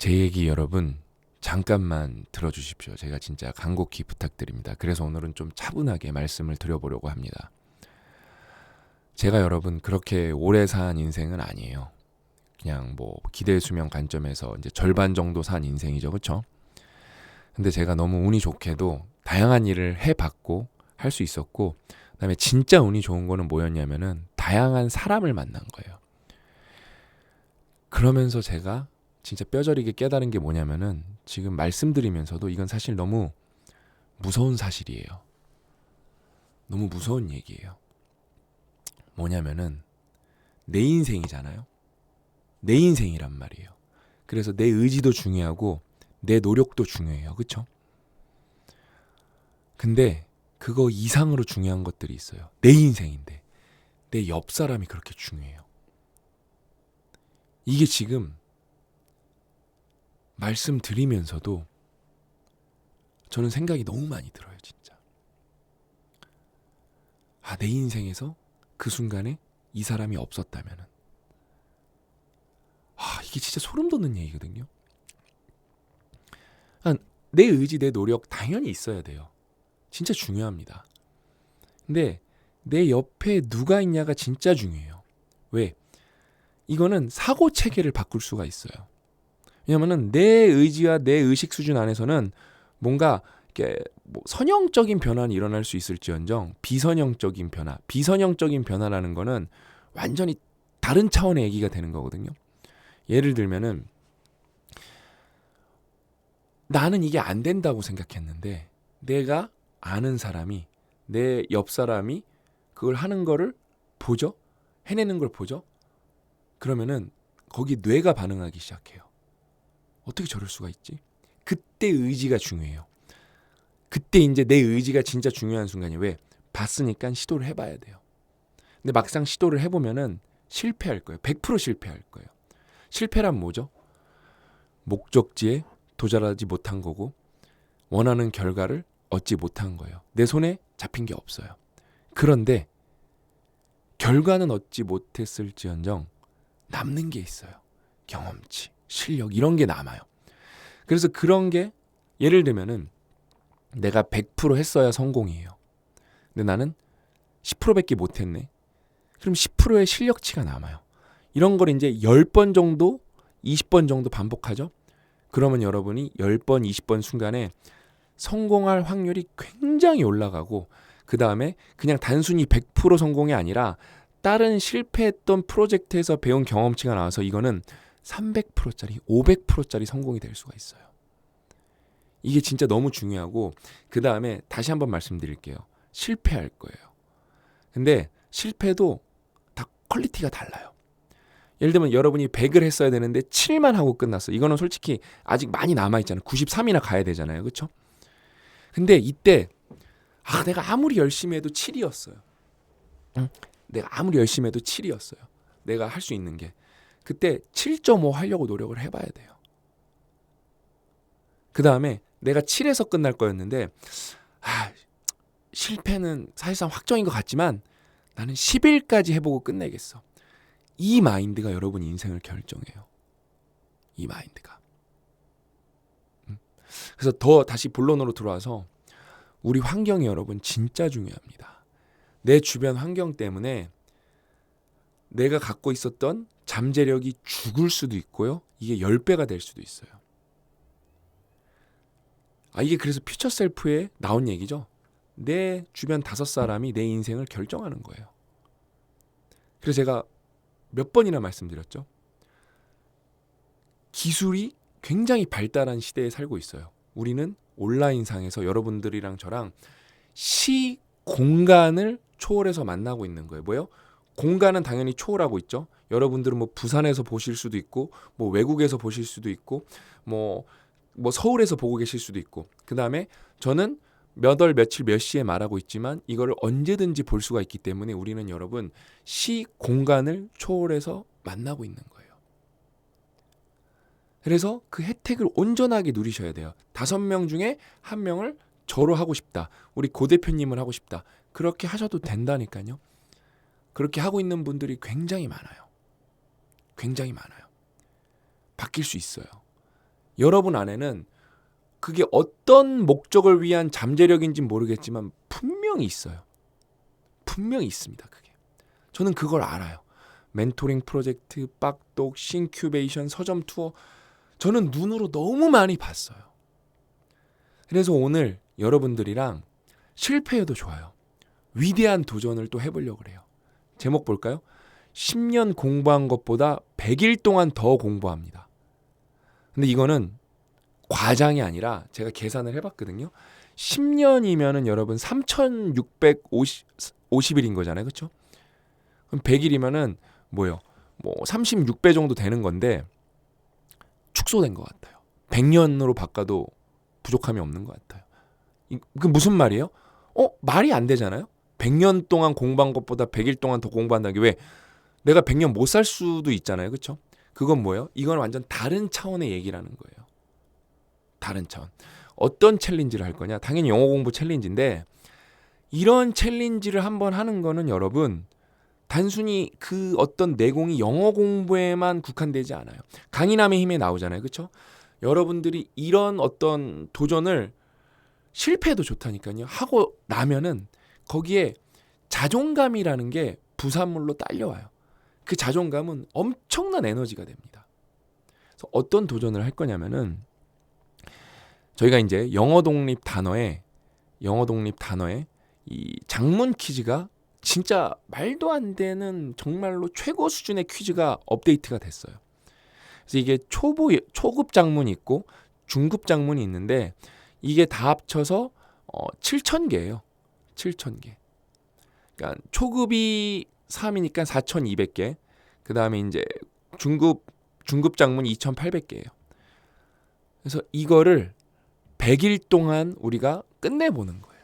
제 얘기 여러분 잠깐만 들어주십시오. 제가 진짜 간곡히 부탁드립니다. 그래서 오늘은 좀 차분하게 말씀을 드려보려고 합니다. 제가 여러분 그렇게 오래 산 인생은 아니에요. 그냥 뭐 기대 수명 관점에서 이제 절반 정도 산 인생이죠. 그렇죠? 근데 제가 너무 운이 좋게도 다양한 일을 해 봤고 할 수 있었고 그다음에 진짜 운이 좋은 거는 뭐였냐면은 다양한 사람을 만난 거예요. 그러면서 제가 진짜 뼈저리게 깨달은 게 뭐냐면은 지금 말씀드리면서도 이건 사실 너무 무서운 사실이에요. 너무 무서운 얘기예요. 뭐냐면은 내 인생이잖아요. 내 인생이란 말이에요. 그래서 내 의지도 중요하고 내 노력도 중요해요. 그쵸? 근데 그거 이상으로 중요한 것들이 있어요. 내 인생인데. 내 옆 사람이 그렇게 중요해요. 이게 지금 말씀드리면서도 저는 생각이 너무 많이 들어요, 진짜. 아, 내 인생에서 그 순간에 이 사람이 없었다면은. 아, 이게 진짜 소름 돋는 얘기거든요. 아, 내 의지, 내 노력 당연히 있어야 돼요. 진짜 중요합니다. 근데 내 옆에 누가 있냐가 진짜 중요해요. 왜? 이거는 사고 체계를 바꿀 수가 있어요. 왜냐면은 내 의지와 내 의식 수준 안에서는 뭔가 이렇게 뭐 선형적인 변화는 일어날 수 있을지언정 비선형적인 변화, 비선형적인 변화라는 거는 완전히 다른 차원의 얘기가 되는 거거든요. 예를 들면은 나는 이게 안 된다고 생각했는데 내가 아는 사람이 내 옆 사람이 그걸 하는 거를 보죠. 해내는 걸 보죠. 그러면은 거기 뇌가 반응하기 시작해요. 어떻게 저럴 수가 있지? 그때 의지가 중요해요. 그때 이제 내 의지가 진짜 중요한 순간이 왜 봤으니까 시도를 해봐야 돼요. 근데 막상 시도를 해보면은 실패할 거예요. 100% 실패할 거예요. 실패란 뭐죠? 목적지에 도달하지 못한 거고 원하는 결과를 얻지 못한 거예요. 내 손에 잡힌 게 없어요. 그런데 결과는 얻지 못했을지언정 남는 게 있어요. 경험치, 실력 이런 게 남아요. 그래서 그런 게 예를 들면은 내가 100% 했어야 성공이에요. 근데 나는 10%밖에 못 했네. 그럼 10%의 실력치가 남아요. 이런 걸 이제 10번 정도, 20번 정도 반복하죠. 그러면 여러분이 10번, 20번 순간에 성공할 확률이 굉장히 올라가고 그 다음에 그냥 단순히 100% 성공이 아니라 다른 실패했던 프로젝트에서 배운 경험치가 나와서 이거는 300%짜리, 500%짜리 성공이 될 수가 있어요. 이게 진짜 너무 중요하고 그 다음에 다시 한번 말씀드릴게요. 실패할 거예요. 근데 실패도 다 퀄리티가 달라요. 예를 들면 여러분이 100을 했어야 되는데 7만 하고 끝났어. 이거는 솔직히 아직 많이 남아 있잖아요. 93이나 가야 되잖아요. 그렇죠? 근데 이때 아, 내가 아무리 열심히 해도 7이었어요. 응? 내가 아무리 열심히 해도 7이었어요. 내가 할 수 있는 게. 그때 7.5 하려고 노력을 해봐야 돼요. 그 다음에 내가 7에서 끝날 거였는데, 아, 실패는 사실상 확정인 것 같지만 나는 10일까지 해보고 끝내겠어. 이 마인드가 여러분 인생을 결정해요. 이 마인드가. 그래서 더 다시 본론으로 들어와서 우리 환경이 여러분 진짜 중요합니다. 내 주변 환경 때문에 내가 갖고 있었던 잠재력이 죽을 수도 있고요. 이게 10배가 될 수도 있어요. 아, 이게 그래서 퓨처 셀프에 나온 얘기죠. 내 주변 다섯 사람이 내 인생을 결정하는 거예요. 그래서 제가 몇 번이나 말씀드렸죠. 기술이 굉장히 발달한 시대에 살고 있어요. 우리는 온라인상에서 여러분들이랑 저랑 시 공간을 초월해서 만나고 있는 거예요. 뭐요? 공간은 당연히 초월하고 있죠. 여러분들은 뭐 부산에서 보실 수도 있고, 뭐 외국에서 보실 수도 있고, 뭐, 뭐 서울에서 보고 계실 수도 있고, 그 다음에 저는 몇 월 며칠 몇 시에 말하고 있지만 이거를 언제든지 볼 수가 있기 때문에 우리는 여러분 시 공간을 초월해서 만나고 있는 거예요. 그래서 그 혜택을 온전하게 누리셔야 돼요. 다섯 명 중에 한 명을 저로 하고 싶다. 우리 고 대표님을 하고 싶다. 그렇게 하셔도 된다니까요. 그렇게 하고 있는 분들이 굉장히 많아요. 굉장히 많아요. 바뀔 수 있어요. 여러분 안에는 그게 어떤 목적을 위한 잠재력인지 모르겠지만 분명히 있어요. 분명히 있습니다. 그게. 저는 그걸 알아요. 멘토링 프로젝트, 빡독, 신큐베이션, 서점 투어 저는 눈으로 너무 많이 봤어요. 그래서 오늘 여러분들이랑 실패해도 좋아요. 위대한 도전을 또 해보려고 그래요. 제목 볼까요? 10년 공부한 것보다 100일 동안 더 공부합니다. 근데 이거는 과장이 아니라 제가 계산을 해봤거든요. 10년이면은 여러분 3,650일인 거잖아요. 그렇죠? 그럼 100일이면은 뭐요? 뭐 36배 정도 되는 건데 축소된 것 같아요. 100년으로 바꿔도 부족함이 없는 것 같아요. 그 무슨 말이에요? 어 말이 안 되잖아요. 100년 동안 공부한 것보다 100일 동안 더 공부한다는 게 왜? 내가 100년 못 살 수도 있잖아요. 그렇죠? 그건 뭐예요? 이건 완전 다른 차원의 얘기라는 거예요. 다른 차원. 어떤 챌린지를 할 거냐? 당연히 영어 공부 챌린지인데 이런 챌린지를 한번 하는 거는 여러분 단순히 그 어떤 내공이 영어 공부에만 국한되지 않아요. 강인함의 힘에 나오잖아요. 그렇죠? 여러분들이 이런 어떤 도전을 실패해도 좋다니까요. 하고 나면은 거기에 자존감이라는 게 부산물로 딸려와요. 그 자존감은 엄청난 에너지가 됩니다. 그래서 어떤 도전을 할 거냐면은 저희가 이제 영어 독립 단어에 영어 독립 단어에 이 장문 퀴즈가 진짜 말도 안 되는 정말로 최고 수준의 퀴즈가 업데이트가 됐어요. 그래서 이게 초보 초급 장문이 있고 중급 장문이 있는데 이게 다 합쳐서 어 7,000개예요. 7,000개. 그러니까 초급이 3이니까 4,200개. 그 다음에 이제 중급 중급 장문이 2,800개예요. 그래서 이거를 100일 동안 우리가 끝내 보는 거예요.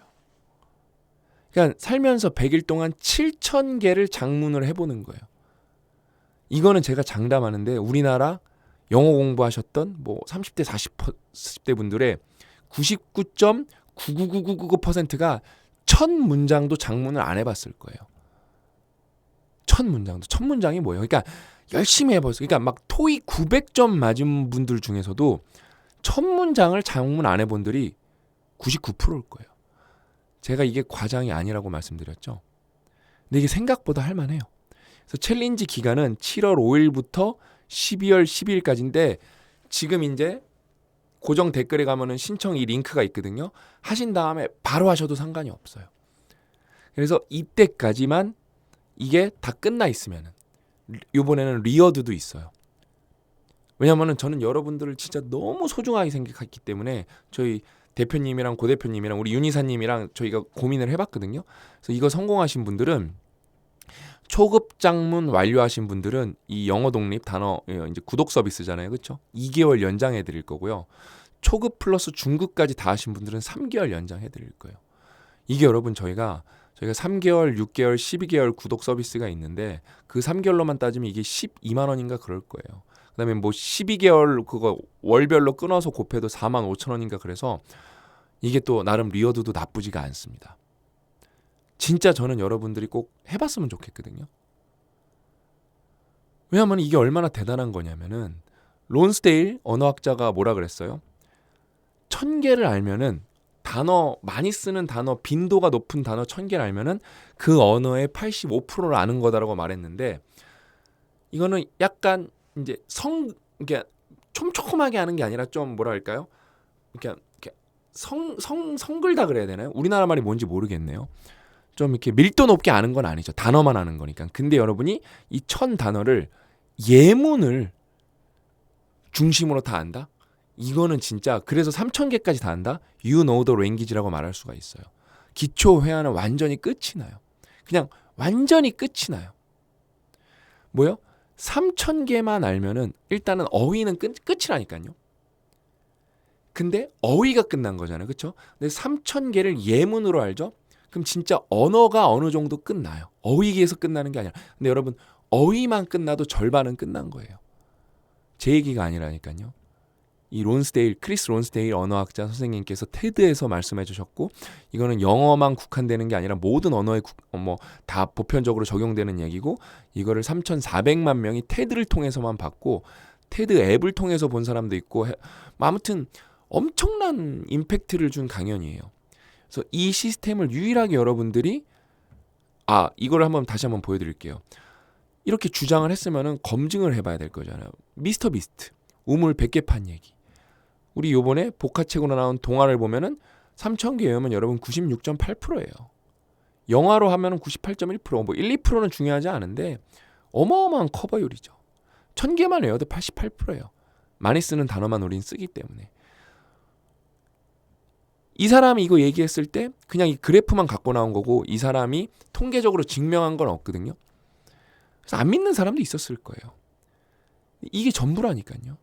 그러니까 살면서 100일 동안 7,000개를 장문을 해 보는 거예요. 이거는 제가 장담하는데 우리나라 영어 공부하셨던 뭐 30대 40대 분들의 99.99999%가 첫 문장도 장문을 안 해봤을 거예요. 첫 문장도 첫 문장이 뭐예요? 그러니까 열심히 해봤어요. 그러니까 막 토익 900점 맞은 분들 중에서도 첫 문장을 장문 안 해본 들이 99%일 거예요. 제가 이게 과장이 아니라고 말씀드렸죠. 근데 이게 생각보다 할만해요. 그래서 챌린지 기간은 7월 5일부터 12월 12일까지인데 지금 이제 고정 댓글에 가면은 신청 이 링크가 있거든요. 하신 다음에 바로 하셔도 상관이 없어요. 그래서 이때까지만 이게 다 끝나 있으면은 이번에는 리어드도 있어요. 왜냐면은 저는 여러분들을 진짜 너무 소중하게 생각했기 때문에 저희 대표님이랑 고 대표님이랑 우리 윤희사님이랑 저희가 고민을 해봤거든요. 그래서 이거 성공하신 분들은 초급 장문 완료하신 분들은 이 영어 독립 단어 예, 이제 구독 서비스잖아요. 그렇죠? 2개월 연장해 드릴 거고요. 초급 플러스 중급까지 다 하신 분들은 3개월 연장해 드릴 거예요. 이게 여러분 저희가 저희가 3개월, 6개월, 12개월 구독 서비스가 있는데 그 3개월로만 따지면 이게 12만 원인가 그럴 거예요. 그다음에 뭐 12개월 그거 월별로 끊어서 곱해도 4만 5천 원인가 그래서 이게 또 나름 리어드도 나쁘지가 않습니다. 진짜 저는 여러분들이 꼭 해봤으면 좋겠거든요. 왜냐하면 이게 얼마나 대단한 거냐면은 론스데일 언어학자가 뭐라 그랬어요? 천 개를 알면은 단어 많이 쓰는 단어 빈도가 높은 단어 천 개를 알면은 그 언어의 85%를 아는 거다라고 말했는데 이거는 약간 이제 성 이게 촘촘하게 하는 게 아니라 좀 뭐라 할까요? 이렇게, 이렇게 성, 성, 성글다 그래야 되나요? 우리나라 말이 뭔지 모르겠네요. 좀 이렇게 밀도 높게 아는 건 아니죠. 단어만 아는 거니까. 근데 여러분이 이 천 단어를 예문을 중심으로 다 안다? 이거는 진짜 그래서 3천 개까지 다 안다? You know the language라고 말할 수가 있어요. 기초 회화는 완전히 끝이 나요. 그냥 완전히 끝이 나요. 뭐요? 3천 개만 알면은 일단은 어휘는 끝, 끝이라니까요. 근데 어휘가 끝난 거잖아요. 그렇죠? 근데 3천 개를 예문으로 알죠? 그럼 진짜 언어가 어느 정도 끝나요. 어휘에서 끝나는 게 아니라. 근데 여러분 어휘만 끝나도 절반은 끝난 거예요. 제 얘기가 아니라니까요. 이 론스데일 크리스 론스데일 언어학자 선생님께서 테드에서 말씀해 주셨고 이거는 영어만 국한되는 게 아니라 모든 언어에 어, 뭐다 보편적으로 적용되는 얘기고 이거를 3,400만 명이 테드를 통해서만 받고 테드 앱을 통해서 본 사람도 있고 아무튼 엄청난 임팩트를 준 강연이에요. 그래서 이 시스템을 유일하게 여러분들이 아 이걸 한번 다시 한번 보여드릴게요. 이렇게 주장을 했으면은 검증을 해봐야 될 거잖아요. 미스터 비스트 우물 100개 판 얘기. 우리 요번에 복화책으로 나온 동화를 보면은 3천 개 외우면 여러분 96.8%예요. 영화로 하면은 98.1%, 뭐 1, 2%는 중요하지 않은데 어마어마한 커버율이죠. 1000개만 외워도 88%예요. 많이 쓰는 단어만 우린 쓰기 때문에. 이 사람이 이거 얘기했을 때 그냥 이 그래프만 갖고 나온 거고 이 사람이 통계적으로 증명한 건 없거든요. 그래서 안 믿는 사람도 있었을 거예요. 이게 전부라니까요.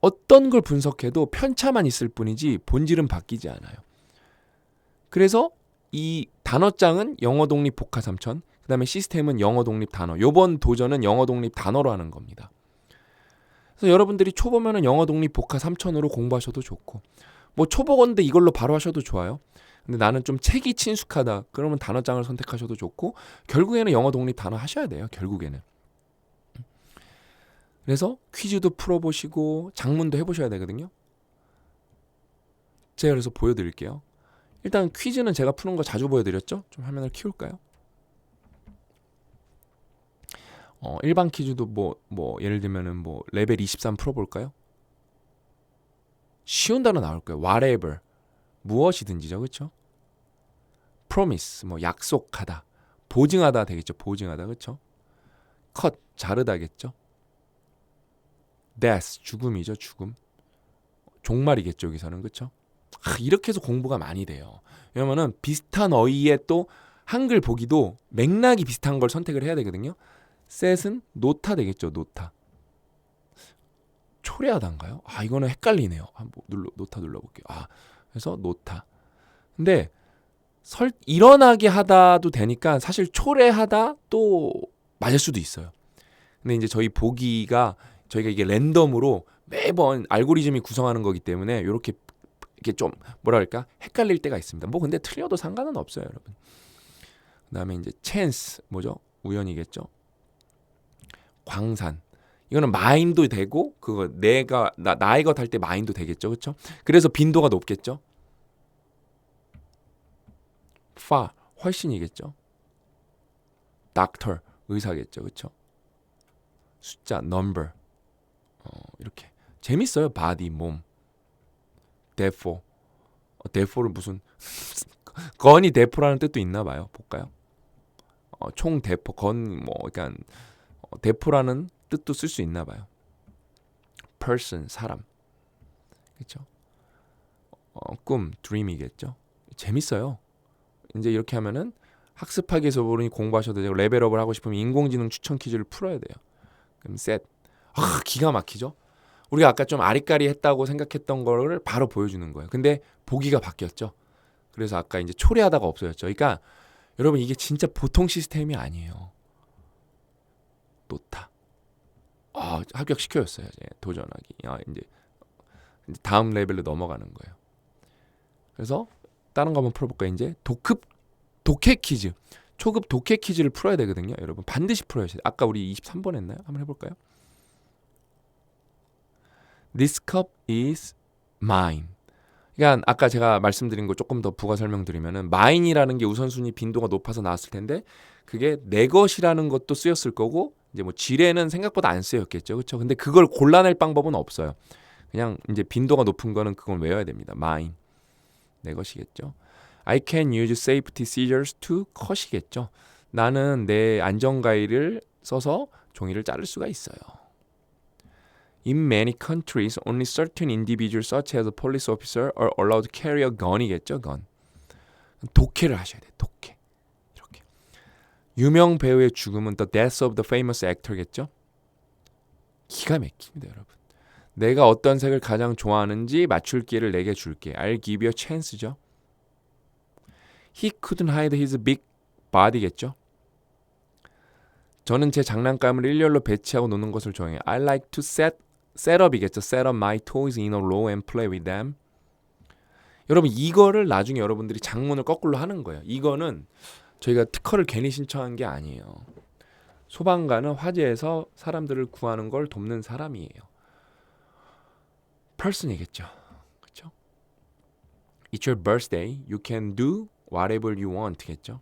어떤 걸 분석해도 편차만 있을 뿐이지 본질은 바뀌지 않아요. 그래서 이 단어장은 영어 독립 복화 3000, 그다음에 시스템은 영어 독립 단어. 요번 도전은 영어 독립 단어로 하는 겁니다. 그래서 여러분들이 초보면은 영어 독립 복화 3000으로 공부하셔도 좋고 뭐 초보건데 이걸로 바로 하셔도 좋아요. 근데 나는 좀 책이 친숙하다. 그러면 단어장을 선택하셔도 좋고 결국에는 영어 독립 단어 하셔야 돼요. 결국에는. 그래서 퀴즈도 풀어보시고 장문도 해보셔야 되거든요. 제가 그래서 보여드릴게요. 일단 퀴즈는 제가 푸는 거 자주 보여드렸죠? 좀 화면을 키울까요? 어, 일반 퀴즈도 뭐, 뭐, 예를 들면은 뭐, 레벨 23 풀어볼까요? 쉬운 단어 나올 거예요. whatever. 무엇이든지죠. 그쵸? promise. 뭐, 약속하다. 보증하다 되겠죠. 보증하다. 그쵸? cut. 자르다겠죠? Death. 죽음이죠. 죽음. 종말이겠죠. 여기서는. 아, 이렇게 해서 공부가 많이 돼요. 왜냐면은 비슷한 어휘에 또 한글 보기도 맥락이 비슷한 걸 선택을 해야 되거든요. 셋은 노타 되겠죠. 노타. 초래하다인가요? 아 이거는 헷갈리네요. 한번 눌러 노타 눌러볼게요. 아 그래서 노타. 근데 설 일어나게 하다도 되니까 사실 초래하다 또 맞을 수도 있어요. 근데 이제 저희 보기가 저희가 이게 랜덤으로 매번 알고리즘이 구성하는 거기 때문에 이렇게 이게 좀 뭐랄까 헷갈릴 때가 있습니다. 뭐 근데 틀려도 상관은 없어요, 여러분. 그다음에 이제 chance 뭐죠? 우연이겠죠. 광산. 이거는 마인도 되고 그거 내가 나 나의 것 할 때 마인도 되겠죠. 그렇죠? 그래서 빈도가 높겠죠. far 훨씬이겠죠. doctor 의사겠죠. 그렇죠? 숫자 number 어, 이렇게 재밌어요. body 몸 therefore 어, therefore는 무슨 건이 대포라는 뜻도 있나 봐요. 볼까요? 어, 총 대포 건뭐 그러니까 어, 대포라는 뜻도 쓸 수 있나 봐요. person 사람. 그렇죠? 어, 꿈 dream이겠죠. 재밌어요. 이제 이렇게 하면은 학습하기 위해서 보니 공부하셔도 되고 레벨업을 하고 싶으면 인공지능 추천 퀴즈를 풀어야 돼요. 그럼 set. 아, 기가 막히죠? 우리가 아까 좀 아리까리했다고 생각했던 거를 바로 보여주는 거예요. 근데 보기가 바뀌었죠. 그래서 아까 이제 초래하다가 없어졌죠. 그러니까 여러분 이게 진짜 보통 시스템이 아니에요. 노타. 아, 합격 시켜줬어요. 이제 도전하기. 아, 이제 다음 레벨로 넘어가는 거예요. 그래서 다른 거 한번 풀어볼까요? 이제 도급 독해 퀴즈. 초급 독해 퀴즈를 풀어야 되거든요. 여러분 반드시 풀어야 돼요. 아까 우리 23번 했나요? 한번 해볼까요? This cup is mine. 그러니까 아까 제가 말씀드린 거 조금 더 부가 설명드리면은 mine이라는 게 우선순위 빈도가 높아서 나왔을 텐데 그게 내 것이라는 것도 쓰였을 거고 이제 뭐 지뢰는 생각보다 안 쓰였겠죠. 그렇죠? 근데 그걸 골라낼 방법은 없어요. 그냥 이제 빈도가 높은 거는 그걸 외워야 됩니다. mine. 내 것이겠죠. I can use safety scissors to cut이겠죠. 나는 내 안전가위를 써서 종이를 자를 수가 있어요. In many countries, only certain individuals such as a police officer are allowed to carry a gun이겠죠, gun. 독해를 하셔야 돼, 독해. 이렇게. 유명 배우의 죽음은 the death of the famous actor겠죠? 기가 막힙니다, 여러분. 내가 어떤 색을 가장 좋아하는지 맞출 기회를 내게 줄게. I'll give you a chance죠. He couldn't hide his big body겠죠. 저는 제 장난감을 일렬로 배치하고 노는 것을 좋아해요. I like to set set up my toys in a row and play with them. 여러분 이거를 나중에 여러분들이 장문을 거꾸로 하는 거예요. 이거는 저희가 특허를 괜히 신청한 게 아니에요. 소방관은 화재에서 사람들을 구하는 걸 돕는 사람이에요. person이겠죠. 그렇죠? It's your birthday. You can do whatever you want겠죠.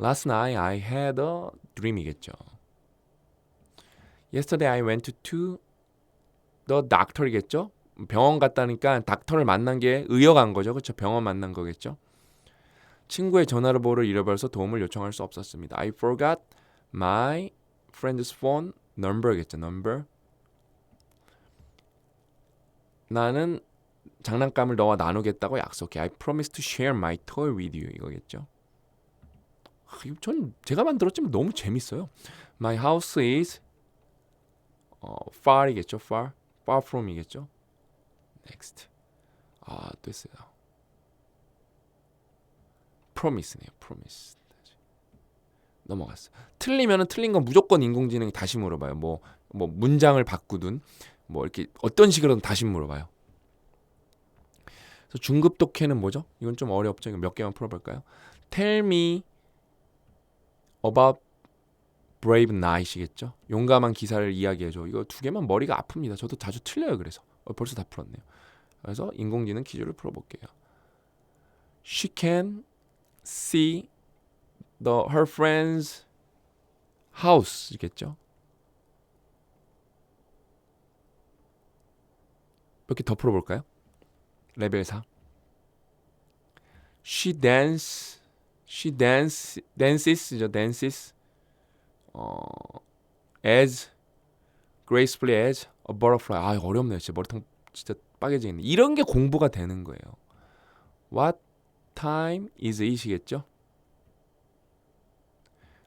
Last night I had a dream이겠죠. Yesterday I went to the doctor이겠죠. 병원 갔다니까 닥터를 만난 게 의역한 거죠. 그렇죠? 병원 만난 거겠죠. 친구의 전화번호를 잃어버려서 도움을 요청할 수 없었습니다. I forgot my friend's phone number겠죠. number. 나는 장난감을 너와 나누겠다고 약속해. I promise to share my toy with you. 이거겠죠. 아, 이거 전 제가 만들었지만 너무 재밌어요. My house is 어, far이겠죠. far. far from이겠죠. next. 아, 됐어요. promise네요. promise. 넘어갔어. 틀리면은 틀린 건 무조건 인공지능이 다시 물어봐요. 뭐뭐 문장을 바꾸든 뭐 이렇게 어떤 식으로든 다시 물어봐요. 그래서 중급 독해는 뭐죠? 이건 좀 어렵죠. 몇 개만 풀어볼까요? Tell me about brave night이겠죠. 용감한 기사를 이야기해줘. 이거 두 개만 머리가 아픕니다. 저도 자주 틀려요. 그래서 어, 벌써 다 풀었네요. 그래서 인공지능 퀴즈를 풀어볼게요. She can see the her friend's house이겠죠. 몇 개 더 풀어볼까요? 레벨 4. She dance, she dance, dances죠, dances. 어, as gracefully as a butterfly. 아, 어렵네요. 진짜 머리통 진짜 빠개지겠네. 이런 게 공부가 되는 거예요. What time is it이겠죠?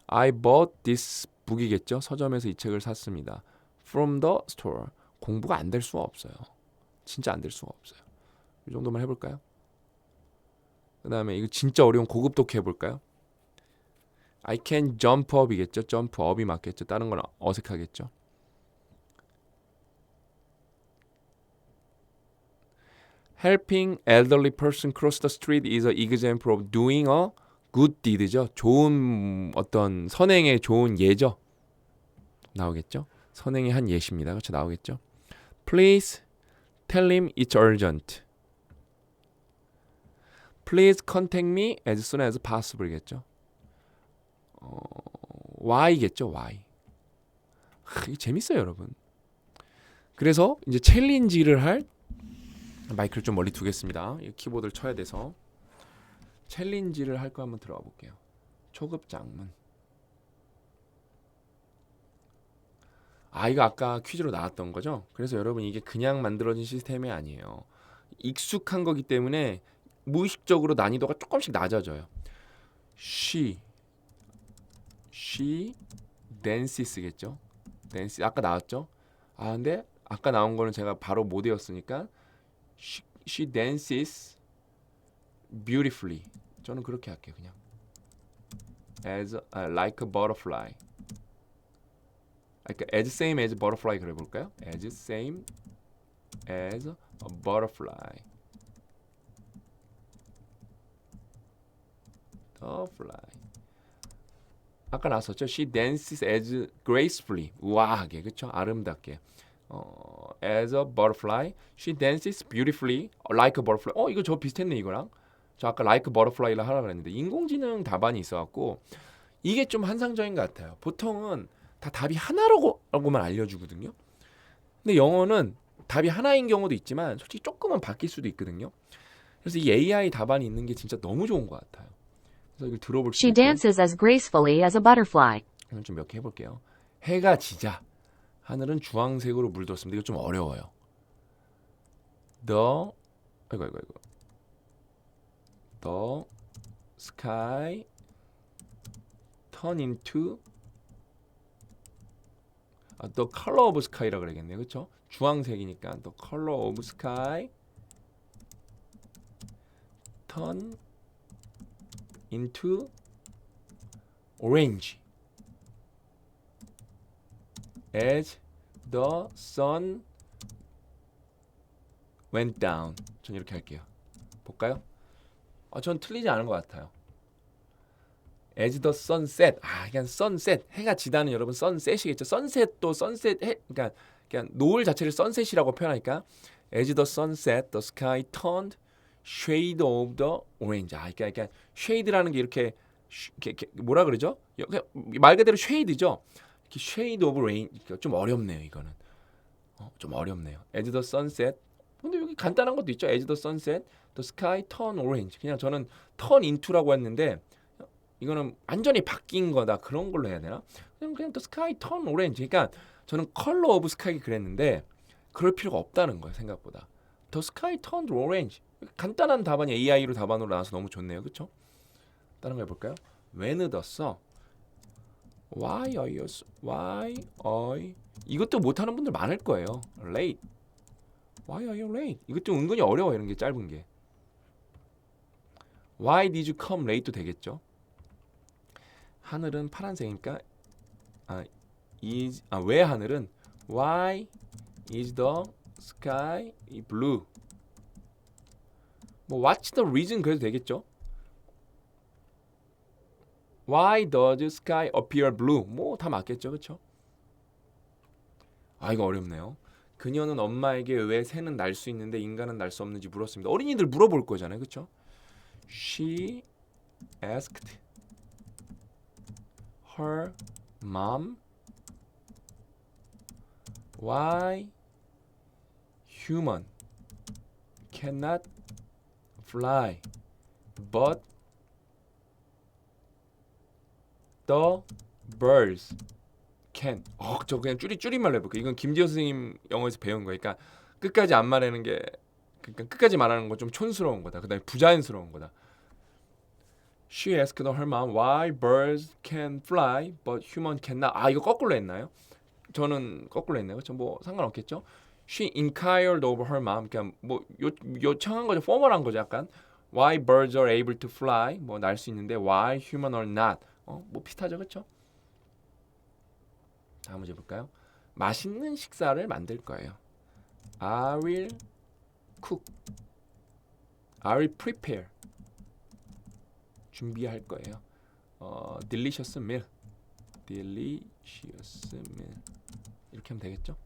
I bought this book이겠죠? 서점에서 이 책을 샀습니다. From the store. 공부가 안 될 수가 없어요. 진짜 안 될 수가 없어요. 이 정도만 해볼까요? 그 다음에 이거 진짜 어려운 고급 독해 해볼까요? I can jump up이겠죠? jump up이 맞겠죠? 다른 건 어색하겠죠? Helping elderly person cross the street is an example of doing a good deed죠. 좋은 어떤 선행의 좋은 예죠. 나오겠죠? 선행의 한 예십니다. 그렇죠? 나오겠죠? Please tell him it's urgent. Please contact me as soon as possible겠죠. 어, why겠죠? why. 하, 재밌어요, 여러분. 그래서 이제 챌린지를 할 마이크를 좀 멀리 두겠습니다. 이 키보드를 쳐야 돼서 챌린지를 할 거 한번 들어가 볼게요. 초급 장문. 아 이거 아까 퀴즈로 나왔던 거죠? 그래서 여러분 이게 그냥 만들어진 시스템이 아니에요. 익숙한 거기 때문에 무의식적으로 난이도가 조금씩 낮아져요. she she dances겠죠? dance 아까 나왔죠? 아 근데 아까 나온 거는 제가 바로 못 외웠으니까 she, she dances beautifully. 저는 그렇게 할게요, 그냥. as a, like a butterfly. 그러니까 as same as butterfly 그래 볼까요? as same as a butterfly. butterfly. 아까 나왔었죠. She dances as gracefully. 우아하게, 그렇죠? 아름답게. 어, as a butterfly. She dances beautifully like a butterfly. 어, 이거 저 비슷했네 이거랑. 저 아까 like butterfly를 하라 그랬는데 인공지능 답안이 있어갖고 이게 좀 환상적인 것 같아요. 보통은 다 답이 하나라고만 알려주거든요. 근데 영어는 답이 하나인 경우도 있지만 솔직히 조금은 바뀔 수도 있거든요. 그래서 이 AI 답안이 있는 게 진짜 너무 좋은 것 같아요. 그래서 이걸 들어볼 수 She 있고 dances as gracefully as a butterfly. 이건 좀몇 개 해볼게요. 해가 지자 하늘은 주황색으로 물들었습니다. 이거 좀 어려워요. The 아이고 아이고 아이고 The sky turn into 아, the color of sky라 그래야겠네요. 그렇죠? 주황색이니까 the color of sky turn into orange as the sun went down. 전 이렇게 할게요. 볼까요? 아, 전 틀리지 않은 것 같아요. as the sunset. 아, 그냥 sunset. 해가 지다는 여러분 sunset이겠죠. sunset도 sunset 해 그러니까 그냥 노을 자체를 sunset이라고 표현하니까 as the sunset the sky turned shade of the orange. 아, 그러니까, 그러니까 shade라는 게 이렇게, 쉬- 이렇게, 뭐라 그러죠? 말 그대로 shade죠. 이렇게 shade of rain. 그러니까 좀 어렵네요, 이거는. 어, 좀 어렵네요. as the sunset. 근데 여기 간단한 것도 있죠. as the sunset the sky turn orange. 그냥 저는 turn into라고 했는데 이거는 완전히 바뀐 거다 그런 걸로 해야 되나? 그냥 그냥 the sky turn orange. 그러니까 저는 color of sky 그랬는데 그럴 필요가 없다는 거예요 생각보다. the sky turned orange. 간단한 답안이 AI로 답안으로 나와서 너무 좋네요, 그렇죠? 다른 거 해볼까요? When 늦었어. Why are you? Why are? 이것도 못하는 분들 많을 거예요. Late. Why are you late? 이것도 은근히 어려워 이런 게 짧은 게. Why did you come late도 되겠죠. 하늘은 파란색이니까 아 is 아 왜 하늘은 Why is the sky blue? 뭐 What's the reason 그래도 되겠죠. Why does sky appear blue? 뭐 다 맞겠죠, 그렇죠? 아 이거 어렵네요. 그녀는 엄마에게 왜 새는 날 수 있는데 인간은 날 수 없는지 물었습니다. 어린이들 물어볼 거잖아요, 그렇죠? She asked her mom why human cannot fly but the birds can. 어, 저 그냥 줄이 줄임말로 해볼게요. 이건 김지호 선생님 영어에서 배운 거니까 끝까지 안 말하는 게 그러니까 끝까지 말하는 건 좀 촌스러운 거다. 그다음에 부자연스러운 거다. She asked her mom why birds can fly but human cannot. 아 이거 거꾸로 했나요? 저는 거꾸로 했네요. 그렇죠? 뭐 상관없겠죠. She inquired of her mom. 그냥 뭐 요, 요청한 거죠. 포멀한 거죠. 약간 why birds are able to fly. 뭐 날 수 있는데 why human are not. 어, 뭐 비슷하죠. 그렇죠? 다음 문제 볼까요? 맛있는 식사를 만들 거예요. I will cook. I will prepare. 준비할 거예요. 어, delicious meal. delicious meal. 이렇게 하면 되겠죠?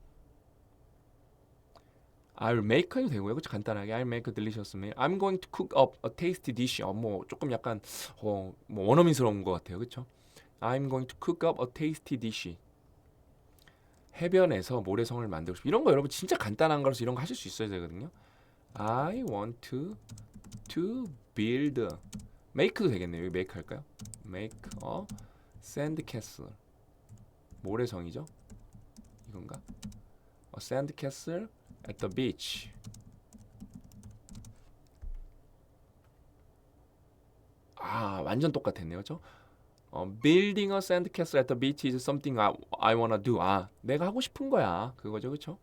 I'll make 해도 되고요. 그렇죠? 간단하게 I'll make a delicious meal. I'm going to cook up a tasty dish. 어, 뭐 조금 약간 어, 뭐 원어민스러운 것 같아요. 그렇죠? I'm going to cook up a tasty dish. 해변에서 모래성을 만들고 싶. 이런 거 여러분 진짜 간단한 거라서 이런 거 하실 수 있어야 되거든요. I want to to build make도 되겠네요. 여기 make 할까요? make a sand castle. 모래성이죠? 이건가? A sand castle at the beach. 아, 완전 똑같았네요. 그렇죠? 어, building a sand castle at the beach is something I, I wanna do. 아, 내가 하고 싶은 거야. 그거죠. 그렇죠?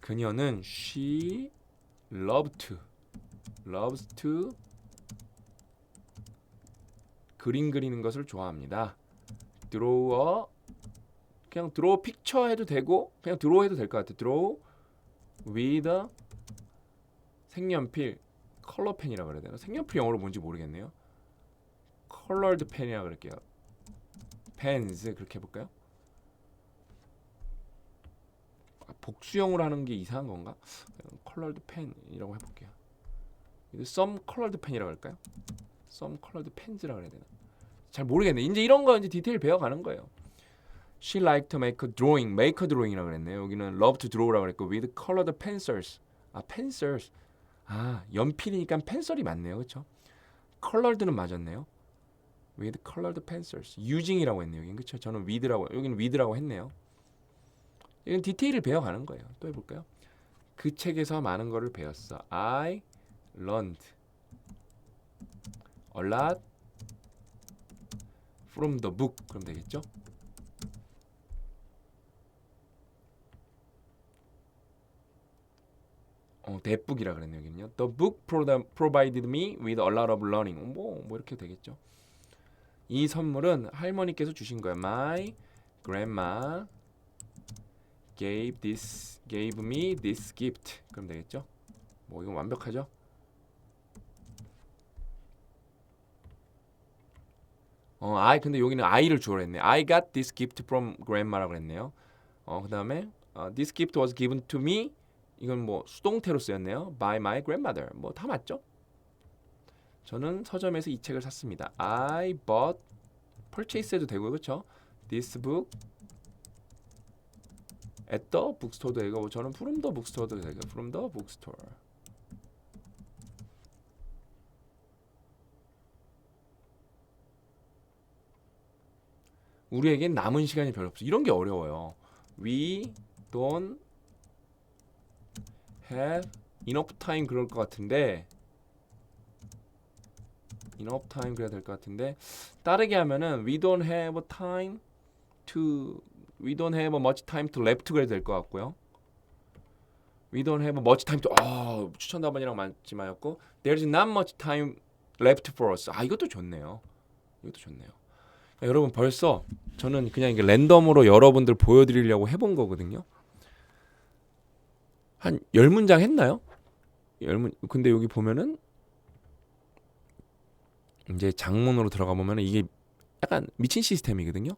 그녀는 she loved to loves to 그림 그리는 것을 좋아합니다. draw a 그냥 draw picture 해도 되고 그냥 draw 해도 될 것 같아. draw with 색연필 컬러 펜이라 그래야 되나? 색연필 영어로 뭔지 모르겠네요. 컬러드 펜이라 그럴게요. 펜즈 그렇게 해볼까요? 아, 복수형으로 하는 게 이상한 건가? 컬러드 펜이라고 해볼게요. some colored 펜이라고 할까요? some colored pens라 그래야 되나? 잘 모르겠네. 이제 이런 거 이제 디테일 배워가는 거예요. She liked to make a drawing, make a drawing이라고 그랬네요. 여기는 love to draw라고 그랬고 with colored pencils. 아 pencils. 아 연필이니까 펜슬이 맞네요, 그렇죠? colored는 맞았네요. with colored pencils. using이라고 했네요. 여긴 그렇죠? 저는 with라고 여기는 with라고 했네요. 이건 디테일을 배워 가는 거예요. 또 해 볼까요? 그 책에서 많은 거를 배웠어. I learned a lot from the book. 그럼 되겠죠? 어, 대북이라 그랬네요, 여기는요. The book pro- provided me with a lot of learning. 뭐, 뭐 이렇게 되겠죠. 이 선물은 할머니께서 주신 거예요. My grandma gave this gave me this gift. 그럼 되겠죠? 뭐 이건 완벽하죠? 어, I 근데 여기는 I를 주어로 했네. I got this gift from grandma라고 했네요. 어, 그다음에 어, this gift was given to me. 이건 뭐 수동태로 쓰였네요. by my grandmother. 뭐 다 맞죠? 저는 서점에서 이 책을 샀습니다. I bought purchase 해도 되고요. 그렇죠? This book at the bookstore도 되고 저는 from the bookstore도 되고 from the bookstore. 우리에겐 남은 시간이 별로 없어. 이런 게 어려워요. We don't have enough time 그럴 것 같은데 enough time 그래야 될 것 같은데 다르게 하면은 we don't have time to we don't have much time to left 그래야 될 것 같고요. we don't have much time to 아 추천 답안이랑 맞지 마였고 there's not much time left for us 아 이것도 좋네요. 이것도 좋네요. 그러니까 여러분 벌써 저는 그냥 이게 랜덤으로 여러분들 보여드리려고 해본 거거든요. 한 열 문장 했나요? 열 문. 근데 여기 보면은 이제 장문으로 들어가 보면은 이게 약간 미친 시스템이거든요.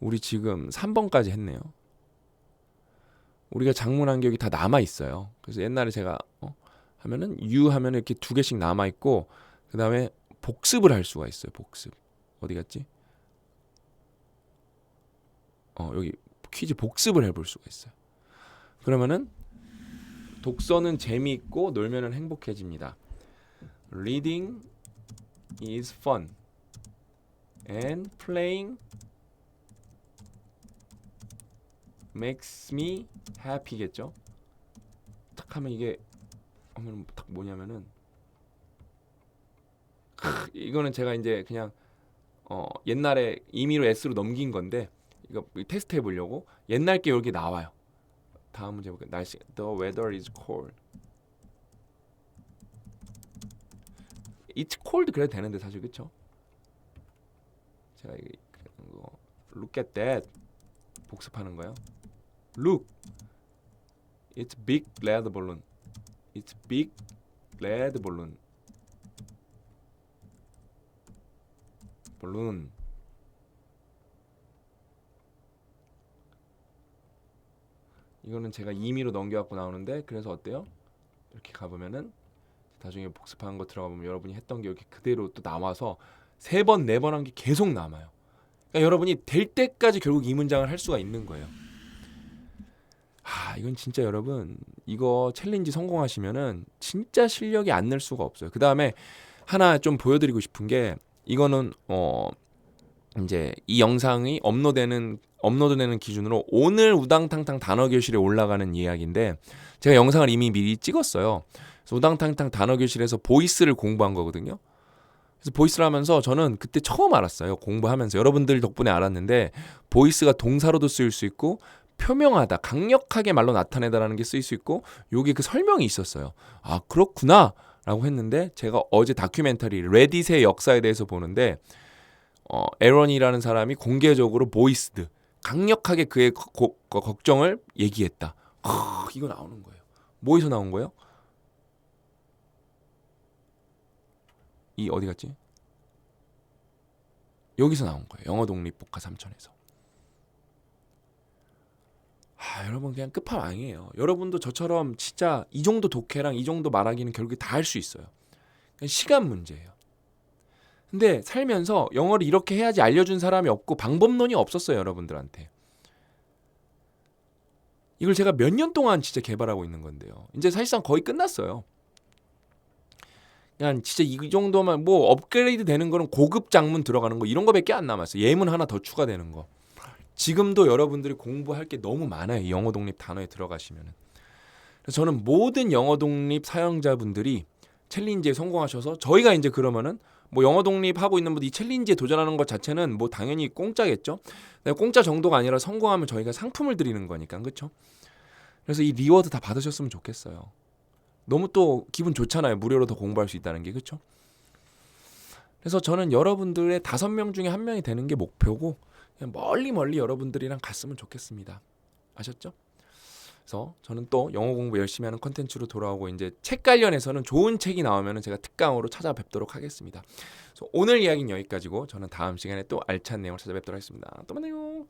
우리 지금 3번까지 했네요. 우리가 장문한 게 여기 다 남아 있어요. 그래서 옛날에 제가 어, 하면은 U 하면 이렇게 두 개씩 남아 있고 그 다음에 복습을 할 수가 있어요. 복습 어디 갔지? 어 여기 퀴즈 복습을 해볼 수가 있어요. 그러면은 독서는 재미있고 놀면은 행복해집니다. Reading is fun and playing makes me happy겠죠? 딱 하면 이게 하면 딱 뭐냐면은 크, 이거는 제가 이제 그냥 어 옛날에 임의로 S로 넘긴 건데 이거 테스트 해보려고 옛날 게 여기 나와요. 다음 문제 볼게요. 날씨 The weather is cold. It's cold 그래도 되는데 사실 그쵸? 제가 이거 이거 look at that 복습하는 거요. Look, it's big red balloon. It's big red balloon. balloon. 이거는 제가 임의로 넘겨갖고 나오는데 그래서 어때요? 이렇게 가보면은 나중에 복습하는 거 들어가 보면 여러분이 했던 게 이렇게 그대로 또 나와서 세 번 네 번 한 게 계속 남아요. 그러니까 여러분이 될 때까지 결국 이 문장을 할 수가 있는 거예요. 아 이건 진짜 여러분 이거 챌린지 성공하시면은 진짜 실력이 안 늘 수가 없어요. 그 다음에 하나 좀 보여드리고 싶은 게 이거는 어 이제 이 영상이 업로드되는 업로드되는 기준으로 오늘 우당탕탕 단어 교실에 올라가는 이야기인데 제가 영상을 이미 미리 찍었어요. 그래서 우당탕탕 단어 교실에서 보이스를 공부한 거거든요. 그래서 보이스를 하면서 저는 그때 처음 알았어요. 공부하면서 여러분들 덕분에 알았는데 보이스가 동사로도 쓰일 수 있고 표명하다, 강력하게 말로 나타내다라는 게 쓰일 수 있고 여기 그 설명이 있었어요. 아 그렇구나. 라고 했는데 제가 어제 다큐멘터리 레딧의 역사에 대해서 보는데 어, 에런이라는 사람이 공개적으로 보이스드 강력하게 그의 거- 고- 거- 걱정을 얘기했다. 아, 이거 나오는 거예요. 뭐에서 나온 거예요? 이 어디 갔지? 여기서 나온 거예요. 영어 독립 복화 삼천에서. 아, 여러분 그냥 끝판왕이에요. 여러분도 저처럼 진짜 이 정도 독해랑 이 정도 말하기는 결국에 다 할 수 있어요. 시간 문제예요. 근데 살면서 영어를 이렇게 해야지 알려준 사람이 없고 방법론이 없었어요, 여러분들한테. 이걸 제가 몇 년 동안 진짜 개발하고 있는 건데요. 이제 사실상 거의 끝났어요. 그냥 진짜 이 정도만 뭐 업그레이드 되는 거는 고급 장문 들어가는 거 이런 거밖에 안 남았어요. 예문 하나 더 추가되는 거. 지금도 여러분들이 공부할 게 너무 많아요. 이 영어 독립 단어에 들어가시면은. 그래서 저는 모든 영어 독립 사용자분들이 챌린지에 성공하셔서 저희가 이제 그러면은 뭐 영어 독립 하고 있는 분들 이 챌린지에 도전하는 것 자체는 뭐 당연히 공짜겠죠. 공짜 정도가 아니라 성공하면 저희가 상품을 드리는 거니까 그렇죠. 그래서 이 리워드 다 받으셨으면 좋겠어요. 너무 또 기분 좋잖아요. 무료로 더 공부할 수 있다는 게 그렇죠. 그래서 저는 여러분들의 다섯 명 중에 한 명이 되는 게 목표고 멀리 멀리 여러분들이랑 갔으면 좋겠습니다. 아셨죠? 그래서 저는 또 영어 공부 열심히 하는 컨텐츠로 돌아오고 이제 책 관련해서는 좋은 책이 나오면 제가 특강으로 찾아뵙도록 하겠습니다. 오늘 이야기는 여기까지고 저는 다음 시간에 또 알찬 내용을 찾아뵙도록 하겠습니다. 또 만나요.